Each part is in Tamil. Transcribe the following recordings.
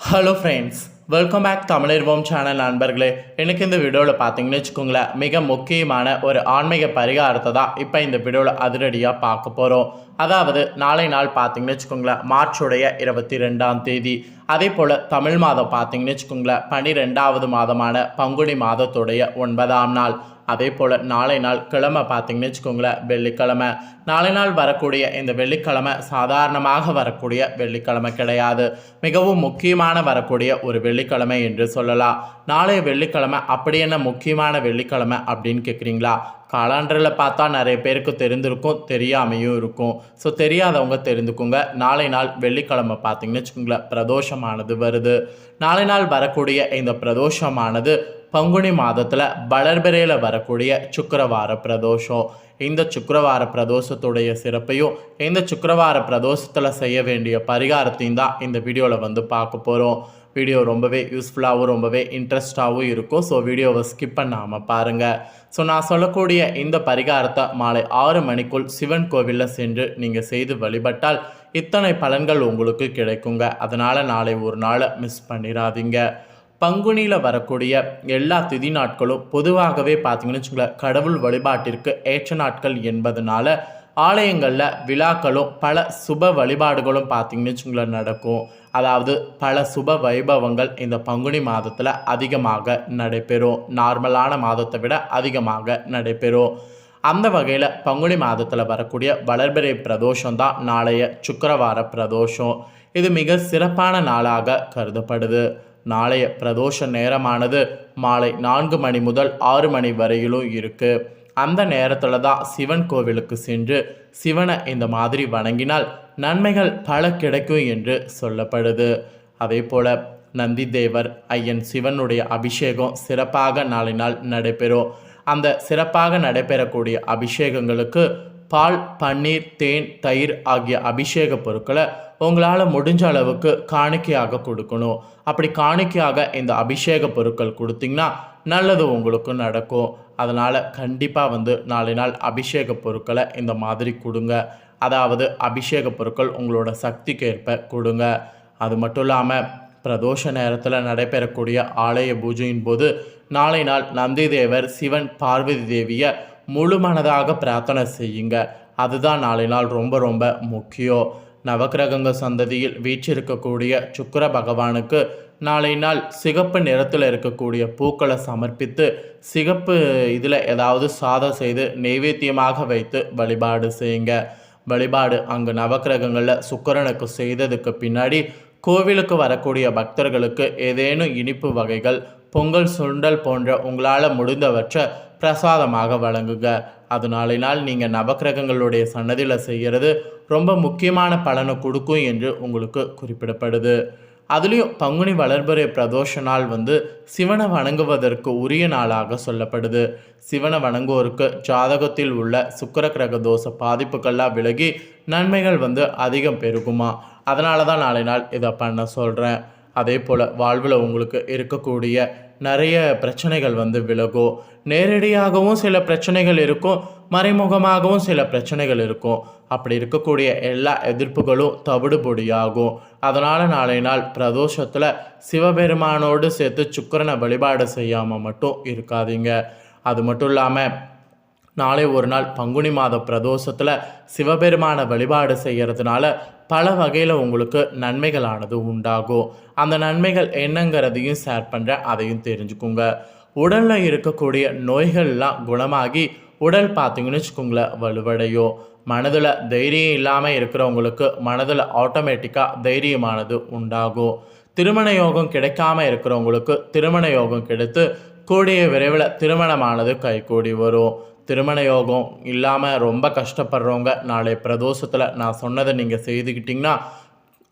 ஹலோ ஃப்ரெண்ட்ஸ் வெல்கம் பேக் தமிழர்வோம் சேனல் நண்பர்களே. எனக்கு இந்த வீடியோவில் பார்த்தீங்கன்னு வச்சுக்கோங்களேன் மிக முக்கியமான ஒரு ஆன்மீக பரிகாரத்தை தான் இப்போ இந்த வீடியோவில் அதிரடியாக பார்க்க போகிறோம் அதாவது நாளை நாள் பார்த்தீங்கன்னு வச்சுக்கோங்களேன் மார்ச்சுடைய இருபத்தி ரெண்டாம் தேதி. அதே போல் தமிழ் மாதம் பார்த்தீங்கன்னு வச்சுக்கோங்களேன் பன்னிரெண்டாவது மாதமான பங்குனி மாதத்துடைய ஒன்பதாம் நாள். அதே போல் நாளை நாள் கிழமை பார்த்தீங்கன்னு வச்சுக்கோங்களேன் வெள்ளிக்கிழமை. நாளை நாள் வரக்கூடிய இந்த வெள்ளிக்கிழமை சாதாரணமாக வரக்கூடிய வெள்ளிக்கிழமை கிடையாது. மிகவும் முக்கியமான வரக்கூடிய ஒரு வெள்ளிக்கிழமை என்று சொல்லலாம் நாளைய வெள்ளிக்கிழமை அப்படி என்ன முக்கியமான வெள்ளிக்கிழமை அப்படின்னு கேட்குறீங்களா காலாண்டரில் பார்த்தா நிறைய பேருக்கு தெரிந்திருக்கும் தெரியாமையும் இருக்கும். ஸோ தெரியாதவங்க தெரிந்துக்குங்க. நாளை நாள் வெள்ளிக்கிழமை பார்த்தீங்கன்னு வச்சுக்கோங்களேன் பிரதோஷமானது வருது. நாளை நாள் வரக்கூடிய இந்த பிரதோஷமானது பங்குனி மாதத்தில் வளர்பிறையில் வரக்கூடிய சுக்கரவார பிரதோஷம். இந்த சுக்கரவார பிரதோஷத்துடைய சிறப்பையும் இந்த சுக்கரவார பிரதோஷத்தில் செய்ய வேண்டிய பரிகாரத்தையும் தான் இந்த வீடியோவில் வந்து பார்க்க போகிறோம் வீடியோ ரொம்பவே யூஸ்ஃபுல்லாகவும் ரொம்பவே இன்ட்ரெஸ்டாகவும் இருக்கும். ஸோ வீடியோவை ஸ்கிப் பண்ணாமல் பாருங்கள் ஸோ நான் சொல்லக்கூடிய இந்த பரிகாரத்தை மாலை ஆறு மணிக்குள் சிவன் கோவிலில் சென்று நீங்கள் செய்து வழிபட்டால் இத்தனை பலன்கள் உங்களுக்கு கிடைக்குங்க. அதனால் நாளை ஒரு நாளை மிஸ் பண்ணிடாதீங்க பங்குனியில் வரக்கூடிய எல்லா திதி நாட்களும் பொதுவாகவே பார்த்தீங்கன்னு வச்சுக்கோங்களேன் கடவுள் வழிபாட்டிற்கு ஏற்ற நாட்கள் என்பதனால ஆலயங்களில் விழாக்களும் பல சுப வழிபாடுகளும் பார்த்தீங்கன்னு வச்சுங்களேன் நடக்கும். அதாவது பல சுப வைபவங்கள் இந்த பங்குனி மாதத்தில் அதிகமாக நடைபெறும். நார்மலான மாதத்தை விட அதிகமாக நடைபெறும். அந்த வகையில் பங்குனி மாதத்தில் வரக்கூடிய வளர்பிறை பிரதோஷம் தான் நாளைய சுக்கரவார பிரதோஷம். இது மிக சிறப்பான நாளாக கருதப்படுது. நாளைய பிரதோஷ நேரமானது மாலை நான்கு மணி முதல் ஆறு மணி வரையிலும் இருக்குது அந்த நேரத்தில் தான் சிவன் கோவிலுக்கு சென்று சிவனை இந்த மாதிரி வணங்கினால் நன்மைகள் பல கிடைக்கும் என்று சொல்லப்படுது. அதே போல் நந்தி தேவர் ஐயன் சிவனுடைய அபிஷேகம் சிறப்பாக நாளை நாள் நடைபெறும். அந்த சிறப்பாக நடைபெறக்கூடிய அபிஷேகங்களுக்கு பால் பன்னீர் தேன் தயிர் ஆகிய அபிஷேக பொருட்களை உங்களால் முடிஞ்ச அளவுக்கு காணிக்கையாக கொடுக்கணும். அப்படி காணிக்கையாக இந்த அபிஷேக பொருட்கள் கொடுத்தீங்கன்னா நல்லது உங்களுக்கு நடக்கும். அதனால் கண்டிப்பாக வந்து நாளை நாள் அபிஷேக பொருட்களை இந்த மாதிரி கொடுங்க. அதாவது அபிஷேக பொருட்கள் உங்களோட சக்திக்கு ஏற்ப கொடுங்க. அது மட்டும் இல்லாமல் பிரதோஷ நேரத்தில் நடைபெறக்கூடிய ஆலய பூஜையின் போது நாளை நாள் நந்தி தேவர் சிவன் பார்வதி தேவியை முழு மனதாக பிரார்த்தனை செய்யுங்க. அதுதான் நாளை நாள் ரொம்ப ரொம்ப முக்கியம். நவக்கிரகங்க சந்ததியில் வீச்சிருக்கக்கூடிய சுக்கர பகவானுக்கு நாளை நாள் சிகப்பு நிறத்தில் இருக்கக்கூடிய பூக்களை சமர்ப்பித்து சிகப்பு இதில் ஏதாவது சாதம் செய்து நெய்வேத்தியமாக வைத்து வழிபாடு செய்யுங்க. வழிபாடு அங்கு நவக்கிரகங்களில் சுக்கரனுக்கு செய்ததுக்கு பின்னாடி கோவிலுக்கு வரக்கூடிய பக்தர்களுக்கு ஏதேனும் இனிப்பு வகைகள் பொங்கல் சுண்டல் போன்ற உங்களால் முடிந்தவற்றை பிரசாதமாக வழங்குங்க. அது நாளை நாள் நீங்கள் நவக்கிரகங்களுடைய சன்னதியில் செய்கிறது ரொம்ப முக்கியமான பலனை கொடுக்கும் என்று உங்களுக்கு குறிப்பிடப்படுது. அதுலேயும் பங்குனி வளர்பறை பிரதோஷ நாள் வந்து சிவனை வணங்குவதற்கு உரிய நாளாக சொல்லப்படுது. சிவனை வணங்குவோருக்கு ஜாதகத்தில் உள்ள சுக்கிர கிரக தோஷ பாதிப்புகள்லாம் விலகி நன்மைகள் வந்து அதிகம் பெருகுமா? அதனால தான் நாளை நாள் இதை பண்ண சொல்கிறேன் அதே போல் வாழ்வில் உங்களுக்கு இருக்கக்கூடிய நிறைய பிரச்சனைகள் வந்து விலகும். நேரடியாகவும் சில பிரச்சனைகள் இருக்கும். மறைமுகமாகவும் சில பிரச்சனைகள் இருக்கும். அப்படி இருக்கக்கூடிய எல்லா எதிர்ப்புகளும் தவிடுபொடியாகும். அதனால் நாளை நாள் பிரதோஷத்தில் சிவபெருமானோடு சேர்த்து சுக்கிரனை வழிபாடு செய்யாமல் மட்டும் இருக்காதீங்க. அது மட்டும் இல்லாமல் நாளை ஒரு நாள் பங்குனி மாத பிரதோஷத்தில் சிவபெருமான வழிபாடு செய்கிறதுனால பல வகையில் உங்களுக்கு நன்மைகளானது உண்டாகும். அந்த நன்மைகள் என்னங்கிறதையும் ஷேர் பண்ணுறேன் அதையும் தெரிஞ்சுக்குங்க. உடலில் இருக்கக்கூடிய நோய்கள்லாம் குணமாகி உடல் பார்த்தீங்கன்னு வச்சுக்கோங்களேன் வலுவடையும் மனதில் தைரியம் இல்லாமல் இருக்கிறவங்களுக்கு மனதில் ஆட்டோமேட்டிக்காக தைரியமானது உண்டாகும். திருமண யோகம் கிடைக்காம இருக்கிறவங்களுக்கு திருமண யோகம் கிடைத்து கூடிய விரைவில் திருமணமானது கைகூடி வரும். திருமண யோகம் இல்லாமல் ரொம்ப கஷ்டப்படுறவங்க நாளை பிரதோஷத்தில் நான் சொன்னதை நீங்கள் செய்துக்கிட்டிங்கன்னா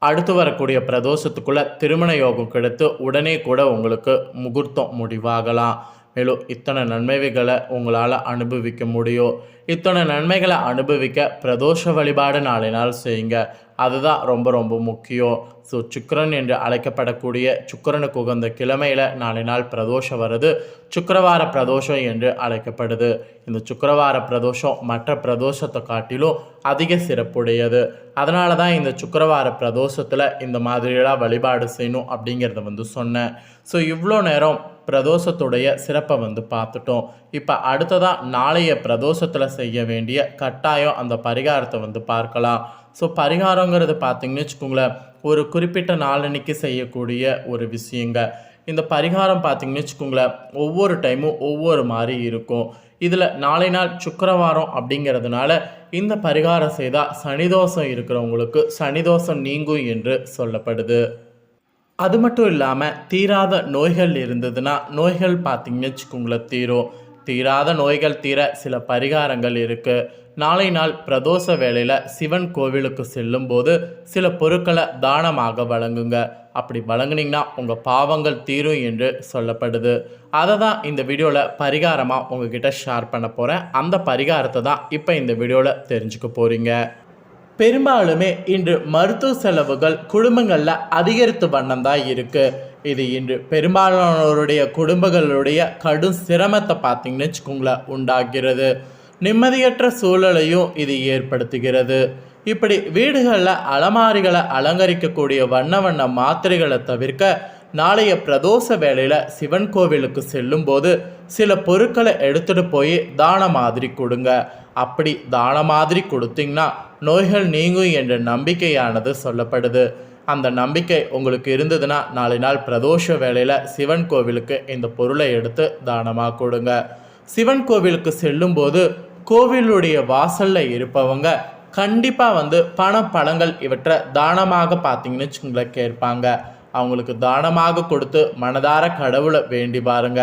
அடுத்து வரக்கூடிய பிரதோஷத்துக்குள்ளே திருமண யோகம் கிடைத்து உடனே கூட உங்களுக்கு முகூர்த்தம் முடிவாகலாம். மேலும் இத்தனை நன்மைகளை உங்களால் அனுபவிக்க முடியும் இத்தனை நன்மைகளை அனுபவிக்க பிரதோஷ வழிபாடு நாளை நாள் செய்யுங்க. அதுதான் ரொம்ப ரொம்ப முக்கியம். ஸோ சுக்கரன் என்று அழைக்கப்படக்கூடிய சுக்கரனுக்கு உகந்த கிழமையில் நாளை நாள் பிரதோஷம் வருது. சுக்கரவார பிரதோஷம் என்று அழைக்கப்படுது. இந்த சுக்கரவார பிரதோஷம் மற்ற பிரதோஷத்தை காட்டிலும் அதிக சிறப்புடையது. அதனால தான் இந்த சுக்கரவார பிரதோஷத்தில் இந்த மாதிரியெல்லாம் வழிபாடு செய்யணும் அப்படிங்கிறத வந்து சொன்னேன். ஸோ இவ்வளோ நேரம் பிரதோஷத்துடைய சிறப்பை வந்து பார்த்துட்டோம். இப்போ அடுத்ததாக நாளைய பிரதோஷத்தில் செய்ய வேண்டிய கட்டாயம் அந்த பரிகாரத்தை வந்து பார்க்கலாம். ஸோ பரிகாரங்கிறது பார்த்தீங்கன்னு வச்சுக்கோங்களேன் ஒரு குறிப்பிட்ட நாளன்னைக்கு செய்யக்கூடிய ஒரு விஷயங்க. இந்த பரிகாரம் பார்த்தீங்கன்னு வச்சுக்கோங்களேன் ஒவ்வொரு டைமும் ஒவ்வொரு மாதிரி இருக்கும். இதில் நாளை நாள் சுக்கரவாரம் அப்படிங்கிறதுனால இந்த பரிகாரம் செய்தால் சனிதோஷம் இருக்கிறவங்களுக்கு சனிதோஷம் நீங்கும் என்று சொல்லப்படுது. அது மட்டும் இல்லாமல் தீராத நோய்கள் இருந்ததுன்னா நோய்கள் பார்த்தீங்கன்னு வச்சுக்கோங்களேன் தீரும். தீராத நோய்கள் தீர சில பரிகாரங்கள் இருக்குது நாளை நாள் பிரதோஷ வேளையில் சிவன் கோவிலுக்கு செல்லும்போது சில பொருட்களை தானமாக வழங்குங்க. அப்படி வழங்குனீங்கன்னா உங்கள் பாவங்கள் தீரும் என்று சொல்லப்படுது. அதை தான் இந்த வீடியோவில் பரிகாரமாக உங்ககிட்ட ஷேர் பண்ண போகிறேன் அந்த பரிகாரத்தை தான் இப்போ இந்த வீடியோவில் தெரிஞ்சுக்க போகிறீங்க பெரும்பாலுமே இன்று மருத்துவ செலவுகள் குடும்பங்களில் அதிகரித்து வண்ணம் தான் இருக்குது இது இன்று பெரும்பாலானோருடைய குடும்பங்களுடைய கடும் சிரமத்தை பார்த்தீங்கன்னு வச்சுக்கோங்களேன் உண்டாகிறது. நிம்மதியற்ற சூழலையும் இது ஏற்படுத்துகிறது. இப்படி வீடுகளில் அலமாரிகளை அலங்கரிக்கக்கூடிய வண்ண வண்ண மாத்திரைகளை தவிர்க்க நாளைய பிரதோஷ வேளையில் சிவன் கோவிலுக்கு செல்லும்போது சில பொருட்களை எடுத்துகிட்டு போய் தான மாதிரி கொடுங்க. அப்படி தான மாதிரி கொடுத்தீங்கன்னா நோய்கள் நீங்கும் என்ற நம்பிக்கையானது சொல்லப்படுது. அந்த நம்பிக்கை உங்களுக்கு இருந்ததுன்னா நாளை நாள் பிரதோஷ வேளையில் சிவன் கோவிலுக்கு இந்த பொருளை எடுத்து தானமாக கொடுங்க. சிவன் கோவிலுக்கு செல்லும்போது கோவிலுடைய வாசலில் இருப்பவங்க கண்டிப்பாக வந்து பணம் பழங்கள் இவற்றை தானமாக பார்த்தீங்கன்னு வச்சுங்களேன் கேட்பாங்க. அவங்களுக்கு தானமாக கொடுத்து மனதார கடவுளை வேண்டி பாருங்க.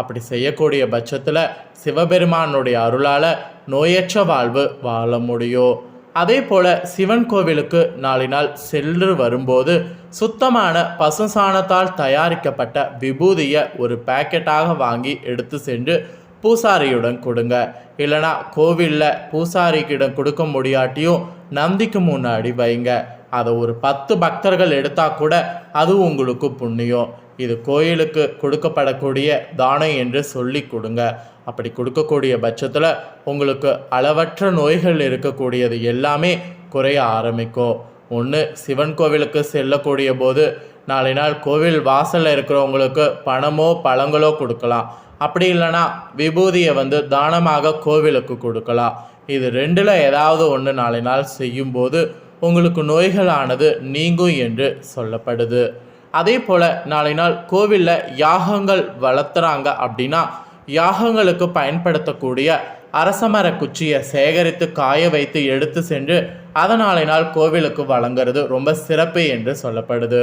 அப்படி செய்யக்கூடிய பட்சத்தில் சிவபெருமானுடைய அருளால் நோயற்ற வாழ்வு வாழ முடியும். அதே போல் சிவன் கோவிலுக்கு நாளை நாள் சென்று வரும்போது சுத்தமான பசுசாணத்தால் தயாரிக்கப்பட்ட விபூதியை ஒரு பேக்கெட்டாக வாங்கி எடுத்து சென்று பூசாரியுடன் கொடுங்க. இல்லைனா கோவிலில் பூசாரிக்கிடம் கொடுக்க முடியாட்டியும் நந்திக்கு முன்னாடி வைங்க. அதை ஒரு பத்து பக்தர்கள் எடுத்தால் கூட அது உங்களுக்கு புண்ணியம். இது கோயிலுக்கு கொடுக்கப்படக்கூடிய தானம் என்று சொல்லி கொடுங்க. அப்படி கொடுக்கக்கூடிய பட்சத்தில் உங்களுக்கு அளவற்ற நோய்கள் இருக்கக்கூடியது எல்லாமே குறைய ஆரம்பிக்கும். ஒன்று சிவன் கோவிலுக்கு செல்லக்கூடிய போது நாளை நாள் கோவில் வாசலில் இருக்கிறவங்களுக்கு பணமோ பழங்களோ கொடுக்கலாம். அப்படி இல்லைன்னா விபூதியை வந்து தானமாக கோவிலுக்கு கொடுக்கலாம். இது ரெண்டில் ஏதாவது ஒன்று நாளை நாள் செய்யும்போது உங்களுக்கு நோய்களானது நீங்கும் என்று சொல்லப்படுது. அதே போல் நாளை நாள் கோவிலில் யாகங்கள் வளர்த்துறாங்க அப்படின்னா யாகங்களுக்கு பயன்படுத்தக்கூடிய அரசமர குச்சியை சேகரித்து காய வைத்து எடுத்து சென்று அதனாலே நாள் கோவிலுக்கு வழங்குறது ரொம்ப சிறப்பு என்று சொல்லப்படுது.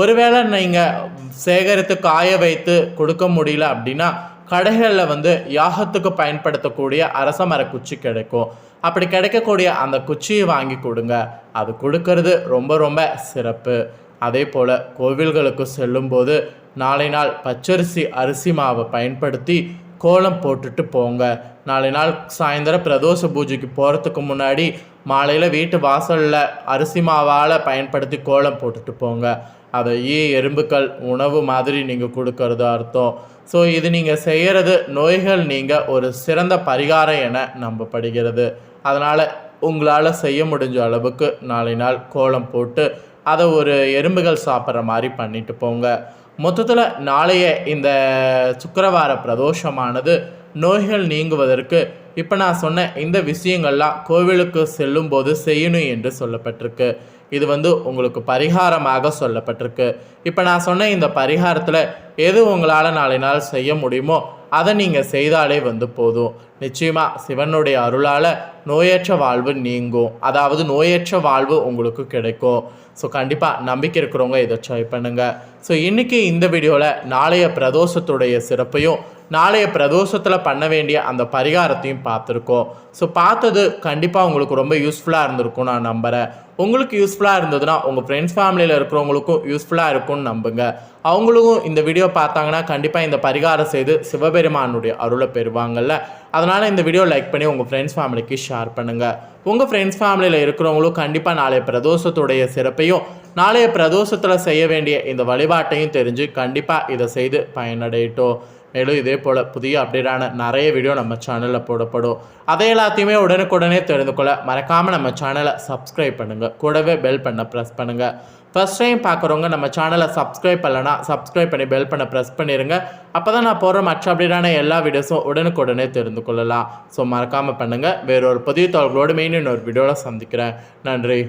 ஒருவேளை நீங்கள் சேகரித்து காய வைத்து கொடுக்க முடியல அப்படின்னா கடைகளில் வந்து யாகத்துக்கு பயன்படுத்தக்கூடிய அரச மர குச்சி கிடைக்கும். அப்படி கிடைக்கக்கூடிய அந்த குச்சியை வாங்கி கொடுங்க. அது கொடுக்கறது ரொம்ப ரொம்ப சிறப்பு. அதே போல் கோவில்களுக்கு செல்லும்போது நாளை நாள் பச்சரிசி அரிசி மாவை பயன்படுத்தி கோலம் போட்டுட்டு போங்க. நாளை நாள் சாயந்தரம் பிரதோஷ பூஜைக்கு போகிறதுக்கு முன்னாடி மாலையில் வீட்டு வாசலில் அரிசி மாவால் பயன்படுத்தி கோலம் போட்டுட்டு போங்க. அதையே எறும்புக்கள் உணவு மாதிரி நீங்கள் கொடுக்கறது அர்த்தம். ஸோ இது நீங்கள் செய்கிறது நோய்கள் நீங்கள் ஒரு சிறந்த பரிகாரம் என நம்பப்படுகிறது. அதனால் உங்களால் செய்ய முடிஞ்ச அளவுக்கு நாளை நாள் கோலம் போட்டு அதை ஒரு எறும்புகள் சாப்பிட்ற மாதிரி பண்ணிட்டு போங்க. மொத்தத்தில் நாளைய இந்த சுக்கரவார பிரதோஷமானது நோய்கள் நீங்குவதற்கு. இப்போ நான் சொன்ன இந்த விஷயங்கள்லாம் கோவிலுக்கு செல்லும்போது செய்யணும் என்று சொல்லப்பட்டிருக்கு. இது வந்து உங்களுக்கு பரிகாரமாக சொல்லப்பட்டிருக்கு. இப்போ நான் சொன்ன இந்த பரிகாரத்தில் எது உங்களால் நாளை நாள் செய்ய முடியுமோ அதை நீங்கள் செய்தாலே வந்து போதும். நிச்சயமாக சிவனுடைய அருளால் நோயற்ற வாழ்வு நீங்கும். அதாவது நோயற்ற வாழ்வு உங்களுக்கு கிடைக்கும். ஸோ கண்டிப்பாக நம்பிக்கை இருக்கிறவங்க இதை ட்ரை பண்ணுங்கள் ஸோ இன்றைக்கி இந்த வீடியோவில் நாளைய பிரதோஷத்துடைய சிறப்பையும் நாளைய பிரதோஷத்தில் பண்ண வேண்டிய அந்த பரிகாரத்தையும் பார்த்துருக்கோம். ஸோ பார்த்தது கண்டிப்பாக உங்களுக்கு ரொம்ப யூஸ்ஃபுல்லாக இருந்திருக்கும் நான் நம்புகிறேன் உங்களுக்கு யூஸ்ஃபுல்லாக இருந்ததுன்னா உங்கள் ஃப்ரெண்ட்ஸ் ஃபேமிலியில் இருக்கிறவங்களுக்கும் யூஸ்ஃபுல்லாக இருக்கும்னு நம்புங்க. அவங்களுக்கும் இந்த வீடியோ பார்த்தாங்கன்னா கண்டிப்பாக இந்த பரிகாரம் செய்து சிவபெருமானுடைய அருளை பெறுவாங்கள்ல அதனால் இந்த வீடியோ லைக் பண்ணி உங்கள் ஃப்ரெண்ட்ஸ் ஃபேமிலிக்கு ஷேர் பண்ணுங்கள் உங்கள் ஃப்ரெண்ட்ஸ் ஃபேமிலியில் இருக்கிறவங்களும் கண்டிப்பாக நாளைய பிரதோஷத்துடைய சிறப்பையும் நாளைய பிரதோஷத்தில் செய்ய வேண்டிய இந்த வழிபாட்டையும் தெரிஞ்சு கண்டிப்பாக இதை செய்து பயனடையட்டும். மேலும் இதே போல் புதிய அப்டேட்டான நிறைய வீடியோ நம்ம சேனலில் போடப்படும். அதை எல்லாத்தையுமே உடனுக்குடனே தெரிந்து கொள்ள மறக்காமல் நம்ம சேனலை சப்ஸ்கிரைப் பண்ணுங்கள் கூடவே பெல் பண்ண ப்ரெஸ் பண்ணுங்கள் ஃபஸ்ட் டைம் பார்க்குறவங்க நம்ம சேனலை சப்ஸ்கிரைப் பண்ணலன்னா சப்ஸ்கிரைப் பண்ணி பெல் பண்ண ப்ரெஸ் பண்ணிடுங்க அப்போ தான் நான் போடுற மற்ற அப்டேட்டான எல்லா வீடியோஸும் உடனுக்குடனே தெரிந்து கொள்ளலாம். ஸோ மறக்காமல் பண்ணுங்கள் வேறொரு புதிய தகவலோடு மெயின் இன்னொரு வீடியோவில் சந்திக்கிறேன். நன்றி.